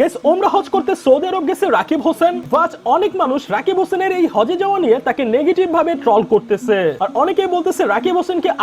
Guess ওমরা হজ করতে Saudi আরব গেছে রাকিব হোসেন। অনেক মানুষ রাকিব হোসেনের এই হজে যাওয়া নিয়ে তাকে নেগেটিভ ভাবে ট্রল করতেছে। আর অনেকেই বলতেছে রাকিব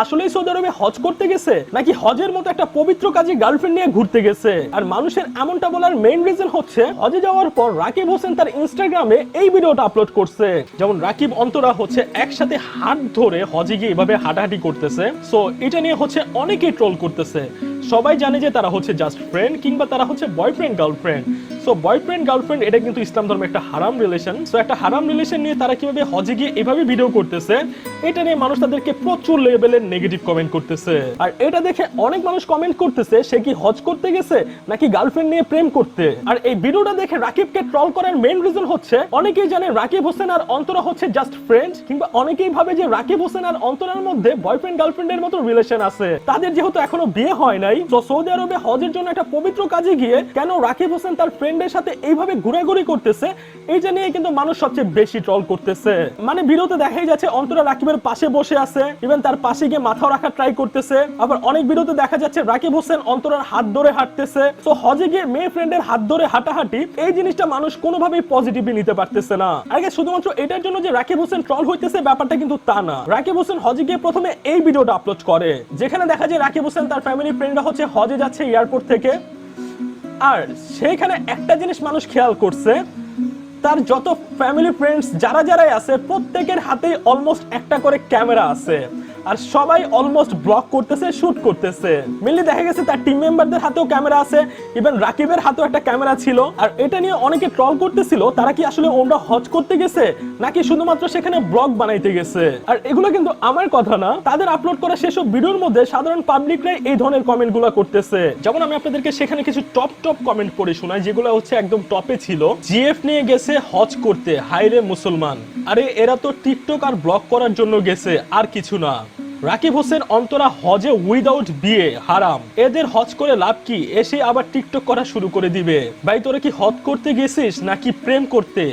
আসলেই সৌদি আরবে হজ করতে গেছে, নাকি হজের মতো একটা পবিত্র কাজে গার্লফ্রেন্ড নিয়ে ঘুরতে গেছে? আর মানুষের এমনটা বলার মেইন রিজন হচ্ছে, হজে যাওয়ার পর রাকিব হোসেন তার ইনস্টাগ্রামে এই ভিডিওটা আপলোড করছে। যেমন রাকিব অন্তরা হচ্ছে একসাথে হাত ধরে হজে গিয়ে এভাবে হাঁটাহাঁটি করতেছে। সো এটা নিয়ে হচ্ছে অনেকেই ট্রোল করতেছে। সবাই জানে যে তারা হচ্ছে জাস্ট ফ্রেন্ড কিংবা তারা হচ্ছে boyfriend girlfriend so boyfriend girlfriend এটা কিন্তু ইসলাম ধর্মে একটা হারাম রিলেশন সো একটা হারাম রিলেশন নিয়ে তারা কীভাবে হজে গিয়ে এভাবে ভিডিও করতেছে, এটা নিয়ে মানুষ তাদেরকে প্রচুর লেভেলের নেগেটিভ কমেন্ট করতেছে। আর এটা দেখে অনেক মানুষ কমেন্ট করতেছে, সে কি হজ করতে গেছে নাকি গার্লফ্রেন্ড নিয়ে প্রেম করতে? আর এই ভিডিওটা দেখে রাকিবকে ট্রল করার মেইন রিজন হচ্ছে, অনেকেই জানে রাকিব হোসেন আর অন্তরা হচ্ছে জাস্ট ফ্রেন্ড কিংবা অনেকেই ভাবে যে রাকিব হোসেন আর অন্তরার মধ্যে বয়ফ্রেন্ড গার্লফ্রেন্ডের মতো রিলেশন আছে। তাদের যেহেতু এখনও বিয়ে হয় নাই, তো সৌদি আরবে হজের জন্য একটা পবিত্র কাজে গিয়ে কেন রাকিব হোসেন তার ফ্রেন্ডের সাথে এইভাবে ঘোরাঘুরি করতেছে এইটা নিয়ে কিন্তু মানুষ সবচেয়ে বেশি ট্রল করতেছে। মানে ভিডিওতে দেখাই যাচ্ছে, অন্তরা রাকিবের পাশে বসে আছে ইভেন তার পাশে গিয়ে মাথাও রাখার ট্রাই করতেছে। আবার অনেক ভিডিওতে দেখা যাচ্ছে, রাকিব হোসেন অন্তরার হাত ধরে হাঁটতেছে। তো হজে গিয়ে মেয়ে ফ্রেন্ডের হাত ধরে হাঁটাহাঁটি, এই জিনিসটা মানুষ কোনোভাবেই পজিটিভলি নিতে পারতেছে না। আগে শুধুমাত্র এটার জন্য যে রাকিব হোসেন ট্রল হইতেছে, ব্যাপারটা কিন্তু তা না। রাকিব হোসেন হজে গিয়ে প্রথমে এই ভিডিওটা আপলোড করে, যেখানে দেখা যায় রাকিব হোসেন তার ফ্যামিলি ফ্রেন্ডরা হচ্ছে হজে যাচ্ছে এয়ারপোর্ট থেকে। আর সেইখানে একটা জিনিস মানুষ খেয়াল করছে, তার যত ফ্যামিলি ফ্রেন্ডস যারা যারাই আছে, প্রত্যেকের হাতেই অলমোস্ট একটা করে ক্যামেরা আছে। আর সবাই অলমোস্ট ব্লক করতেছে শুট করতেছে। মেনলি দেখা গেছে তার টিম মেম্বারদের হাতেও ক্যামেরা আছে ইভেন রাকিবের হাতেও একটা ক্যামেরা ছিল। আর এটা নিয়ে অনেকে ট্রল করতেছিল, তারা কি আসলে ওমরা হজ করতে গেছে, নাকি শুধুমাত্র সেখানে ব্লগ বানাইতে গেছে? আর এগুলো কিন্তু আমার কথা না, তাদের আপলোড করা সেসব ভিডিওর মধ্যে সাধারণ পাবলিকরাই এই ধরনের কমেন্টগুলো করতেছে। যেমন আমি আপনাদেরকে সেখানে কিছু টপ টপ কমেন্ট পড়ে শোনাই, যেগুলো হচ্ছে একদম টপে ছিল, জিএফ নিয়ে গেছে হজ করতে হাইরে মুসলমান। আরে এরা তো টিকটক আর ব্লগ করার জন্য গেছে, আর কিছু না। রাকিব হোসেন অন্তরা হজে উইদাউট বিয়ে, হারাম। এদের হজ করে লাভ কি? এসে আবার টিকটক করা শুরু করে দিবে। ভাই, তোরা কি হজ করতে গেছিস নাকি প্রেম করতে?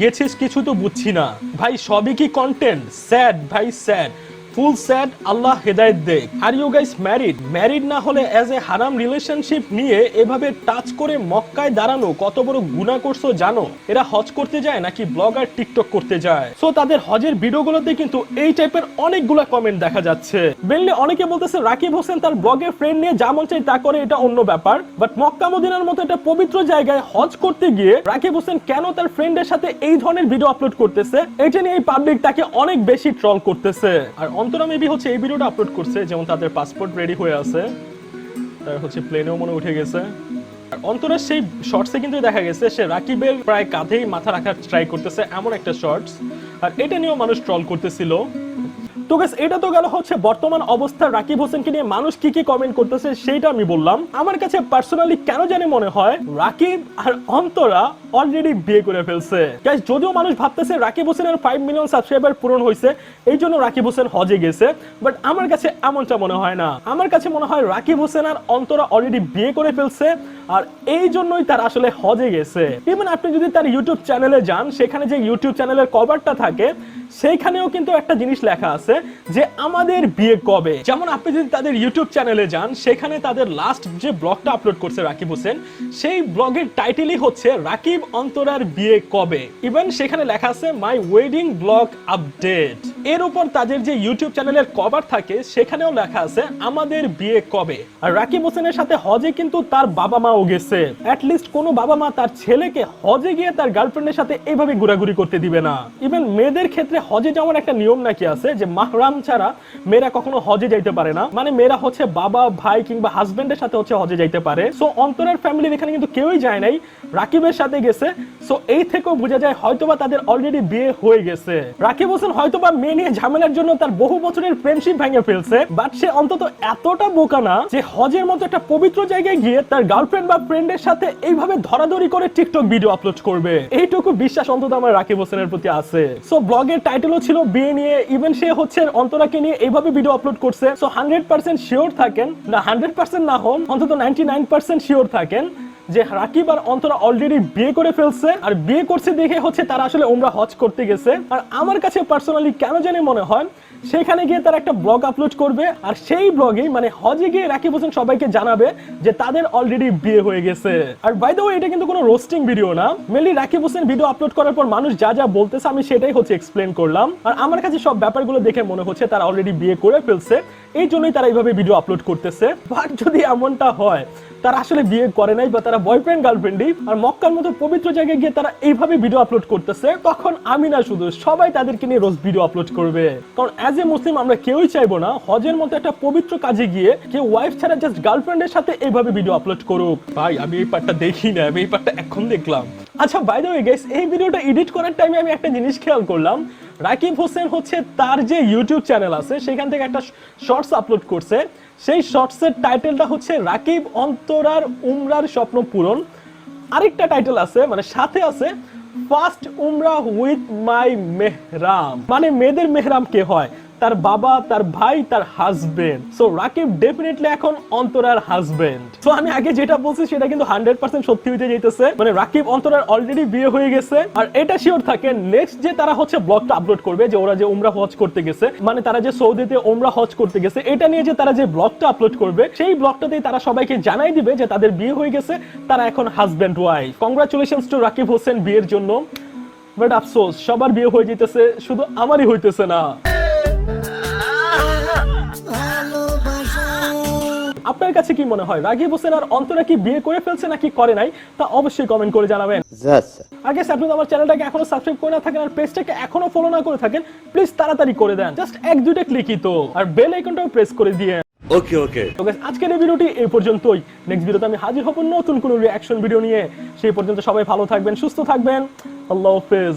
গেছিস কিছু তো বুঝছি না। ভাই, সবই কি কন্টেন্ট স্যাড ভাই স্যাড ফুল স্যাড আল্লাহ হেদায়েত দেখ are you guys married married না হলে অ্যাজ এ হারাম রিলেশনশিপ নিয়ে এভাবে টাচ করে মক্কায় দাঁড়ানো কত বড় গুণা করছ জানো? এরা হজ করতে যায় নাকি ব্লগার টিকটক করতে যায়? সো তাদের হজের ভিডিওগুলোতে কিন্তু এই টাইপের অনেকগুলা কমেন্ট দেখা যাচ্ছে। মেনলি অনেকে বলতেছে রাকিব হোসেন তার ব্লগের ফ্রেন্ড নিয়ে যা মন চাই তা করে, এটা অন্য ব্যাপার। বাট মক্কা মদিনার মতো একটা পবিত্র জায়গায় হজ করতে গিয়ে রাকিব হোসেন কেন তার ফ্রেন্ডের সাথে এই ধরনের ভিডিও আপলোড করতেছে? এটা নিয়ে পাবলিক তাকে অনেক বেশি ট্রল করতেছে। আর অন্তরা মেবি হচ্ছে এই ভিডিওটা আপলোড করছে, যেমন তাদের পাসপোর্ট রেডি হয়ে আছে। তার হচ্ছে প্লেনেও মনে উঠে গেছে। আর সেই শর্টসে কিন্তু দেখা গেছে, সে রাকিবের প্রায় কাঁধেই মাথা রাখার ট্রাই করতেছে এমন একটা শর্টস আর এটা নিয়েও মানুষ ট্রল করতেছিল। তো গাইস এটা তো গেল হচ্ছে বর্তমান অবস্থা। রাকিব হোসেনকে নিয়ে মানুষ কি কি কমেন্ট করতেছে সেইটা আমি বললাম। আমার কাছে পার্সোনালি কেন জানি মনে হয়, রাকিব আর অন্তরা অলরেডি বিয়ে করে ফেলছে। গাইস যদিও মানুষ ভাবতেছে রাকিব হোসেনের ফাইভ মিলিয়ন সাবস্ক্রাইবার পূরণ হয়েছে, এই জন্য রাকিব হোসেন হজে গেছে বাট আমার কাছে এমনটা মনে হয় না। আমার কাছে মনে হয় রাকিব হোসেন আর অন্তরা অলরেডি বিয়ে করে ফেলছে আর এই জন্যই তার আসলে হজে গেছে। ইভেন আপনি যদি তার ইউটিউব চ্যানেলে যান, সেখানে যে ইউটিউব চ্যানেলের কভারটা থাকে, সেইখানেও কিন্তু একটা জিনিস লেখা আছে যে আমাদের বিয়ে কবে। যেমন আপনি যদি তাদের ইউটিউব চ্যানেলে যান, সেখানে তাদের লাস্ট যে ব্লগটা আপলোড করছে রাকিব হোসেন, সেই ব্লগের টাইটেলই হচ্ছে রাকিব অন্তরার বিয়ে কবে। ইভেন সেখানে লেখা আছে মাই ওয়েডিং ব্লগ আপডেট এর উপর তাদের যে ইউটিউব চ্যানেলের কভার থাকে, সেখানেও লেখা আছে, আমাদের বিয়ে কবে? আর রাকিব হোসেনের সাথে হজে কিন্তু তার বাবা মাও গেছে। লিস্ট কোনো বাবা মা তার ছেলেকে হজে গিয়ে তার গার্লফ্রেন্ডের সাথে এইভাবে ঘোরাঘুরি করতে দিবে না। ইভেন মেয়েদের ক্ষেত্রে হজে যাওয়ার একটা নিয়ম নাকি আছে, যে মাহরাম ছাড়া মেয়েরা কখনো হজে যাইতে পারে না। মানে মেয়েরা হচ্ছে বাবা, ভাই কিংবা হাজবেন্ডের সাথে হচ্ছে হজে যাইতে পারে। সো অন্তরের ফ্যামিলির এখানে কিন্তু কেউই যায় নাই। রাকিবের সাথে গেছে সো এই থেকেও বোঝা যায় হয়তোবা তাদের অলরেডি বিয়ে হয়ে গেছে। রাকিব হোসেন হয়তোবা মেয়ে নিয়ে ঝামেলার জন্য তার বহু বছরের ফ্রেন্ডশিপ ভেঙে ফেলছে বাট সে অন্তত এতটা বোকা না যে হজের মতো একটা পবিত্র জায়গায় গিয়ে তার গার্লফ্রেন্ড বা ফ্রেন্ডের সাথে এইভাবে ধরাধরি করে টিকটক ভিডিও আপলোড করবে। এইটুকু বিশ্বাস অন্তত আমার রাকিব হোসেনের প্রতি আছে। সো ব্লগের টাইটেলও ছিল বিয়ে নিয়ে ইভেন সে হচ্ছে অন্তরাকে নিয়ে এইভাবে ভিডিও আপলোড করছে। সো হান্ড্রেড পার্সেন্ট শিওর থাকেন, না হান্ড্রেড পার্সেন্ট না হন, অন্তত নাইনটি নাইন পার্সেন্ট শিওর থাকেন। যে রাকিব আর অন্তরা অলরেডি বিয়ে করে ফেলছে, আর বিয়ে করছে দেখে হচ্ছে তারা আসলে ওমরা হজ করতে গেছে। আর আমার কাছে পার্সোনালি কেন জানি মনে হয় সেখানে গিয়ে তারা একটা ব্লগ আপলোড করবে, আর সেই ব্লগেই মানে হজে গিয়ে রাকিব হোসেন সবাইকে জানাবে যে তাদের অলরেডি বিয়ে হয়ে গেছে। আর বাই দ্য এটা কিন্তু কোনো রোস্টিং ভিডিও না। Mainly Rakib Hossain video upload করার পর মানুষ যা যা বলতেছে আমি সেটাই হচ্ছে এক্সপ্লেন করলাম। আর আমার কাছে সব ব্যাপারগুলো দেখে মনে হচ্ছে তারা অলরেডি বিয়ে করে ফেলছে, এই জন্যই তারা এইভাবে ভিডিও আপলোড করতেছে। বাট যদি এমনটা হয়, তারা আসলে বিয়ে করে নাই বা তারা বয়ফ্রেন্ড গার্লফ্রেন্ডই আর মক্কার মতো পবিত্র জায়গায় গিয়ে তারা এইভাবে ভিডিও আপলোড করতেছে, তখন আমি না শুধু সবাই তাদেরকে নিয়ে রোজ ভিডিও আপলোড করবে। কারণ অ্যাজ এ মুসলিম আমরা কেউই চাইব না। হজের মতো একটা পবিত্র কাজে গিয়ে কেউ ওয়াইফ ছাড়া জাস্ট গার্লফ্রেন্ডের সাথে এইভাবে ভিডিও আপলোড করুক। ভাই, আমি এই পার্টটা দেখি না আমি এই পার্টটা এখন দেখলাম। আচ্ছা বাই দ্য ওয়ে এই ভিডিওটা এডিট করার টাইমে আমি একটা জিনিস খেয়াল করলাম। রাকিব হোসেন হচ্ছে তার যে ইউটিউব চ্যানেল আছে, সেখান থেকে একটা শর্টস আপলোড করছে। সেই শর্টসের টাইটেলটা হচ্ছে রাকিব অন্তরার উমরার স্বপ্ন পূরণ। আরেকটা টাইটেল আছে মানে সাথে আছে ফার্স্ট উমরা উইথ মাই মেহরাম। মানে মেয়েদের মেহরাম কে হয়? তার বাবা, তার ভাই, তার হাজবেন্ড সো রাকিব ডেফিনেটলি এখন অন্তরার হাজবেন্ড সো আমি আগে যেটা বলছি, সেটা কিন্তু হান্ড্রেড পার্সেন্ট সত্যি হইতে যাইতেছে। মানে রাকিব অন্তরার অলরেডি বিয়ে হয়ে গেছে। আর এটা শিওর থাকে নেক্সট যে তারা হচ্ছে ব্লগটা আপলোড করবে, যে ওরা যে উমরা হজ করতে গেছে মানে তারা যে সৌদিতে উমরা হজ করতে গেছে, এটা নিয়ে যে তারা যে ব্লগটা আপলোড করবে, সেই ব্লগটাতেই তারা সবাইকে জানাই দিবে যে তাদের বিয়ে হয়ে গেছে, তারা এখন husband wife congratulations to Rakib Hossain বিয়ের জন্য। বাট আফসোস, সবার বিয়ে হয়ে যেতেছে শুধু আমারই হইতেছে না। আপনার কাছে কি মনে হয়? রাগিব হোসেন আর অন্তরা কি বিয়ে করে ফেলছে নাকি করে নাই? তা অবশ্যই কমেন্ট করে জানাবেন। আগে আপনি আমার চ্যানেলটাকে এখনও সাবস্ক্রাইব করে না থাকেন আর পেজটাকে এখনও ফলো না করে থাকেন প্লিজ তাড়াতাড়ি করে দেন। জাস্ট এক দুইটা ক্লিকই তো। আর বেল আইকনটাও প্রেস করে দিয়ে। ওকে ওকে তো guys, আজকের এই ভিডিওটি এই পর্যন্তই। নেক্সট ভিডিওতে আমি হাজির হব নতুন কোনো রিঅ্যাকশন ভিডিও নিয়ে। সেই পর্যন্ত সবাই ভালো থাকবেন সুস্থ থাকবেন। আল্লাহ হাফেজ।